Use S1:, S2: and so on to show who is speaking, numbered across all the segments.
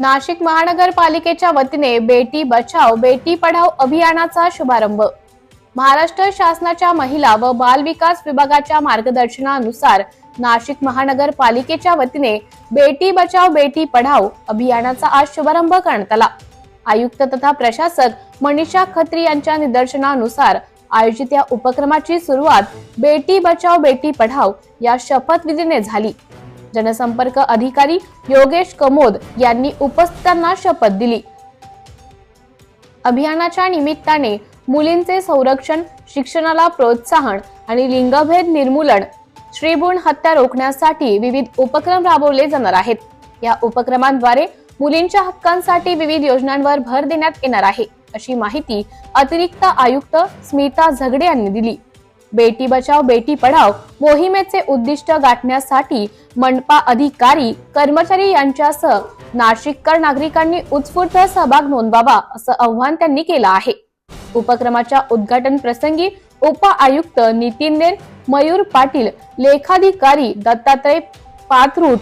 S1: नाशिक महानगरपालिकेच्या वतीने बेटी बचाव बेटी पढाव अभियानाचा शुभारंभ. महाराष्ट्र शासनाच्या महिला व बाल विकास विभागाच्या मार्गदर्शनानुसार नाशिक महानगरपालिकेच्या वतीने बेटी बचाव बेटी पढाव अभियानाचा आज शुभारंभ करण्यात आला. आयुक्त तथा प्रशासक मनीषा खत्री यांच्या निदर्शनानुसार आयोजित या उपक्रमाची सुरुवात बेटी बचाव बेटी पढाव या शपथविधीने झाली. जनसंपर्क अधिकारी योगेश कमोद यांनी उपस्थितांना शपथ दिली. अभियानाच्या निमित्ताने मुलींचे संरक्षण शिक्षणाला प्रोत्साहन आणि लिंगभेद निर्मूलन श्रीभूण हत्या रोखण्यासाठी विविध उपक्रम राबवले जाणार आहेत. या उपक्रमांद्वारे मुलींच्या हक्कांसाठी विविध योजनांवर भर देण्यात येणार आहे अशी माहिती अतिरिक्त आयुक्त स्मिता झगडे यांनी दिली. बेटी बचाव बेटी पढाव मोहिमेचे उद्दिष्ट गाठण्यासाठी मनपा अधिकारी कर्मचारी यांच्यासह नाशिककर नागरिकांनी उत्स्फूर्त सहभाग नोंदवावा असं आव्हान त्यांनी केलं आहे. उपक्रमाच्या उद्घाटन प्रसंगी उप आयुक्त नितीन मयूर पाटील लेखाधिकारी दत्तात्रय पाथरूट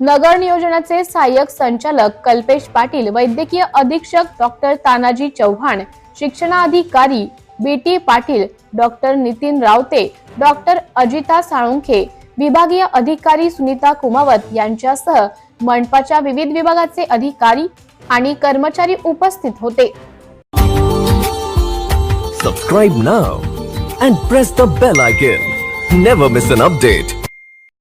S1: नगर नियोजनाचे सहाय्यक संचालक कल्पेश पाटील वैद्यकीय अधीक्षक डॉक्टर तानाजी चव्हाण शिक्षणाधिकारी B T Patil doctor Nitin Rawte doctor Ajita Salunkhe विभागीय अधिकारी सुनीता कुमावत यांच्यासह मनपाच्या विविध विभागाचे अधिकारी आणि कर्मचारी उपस्थित होते.
S2: Subscribe now and press the bell icon never miss an update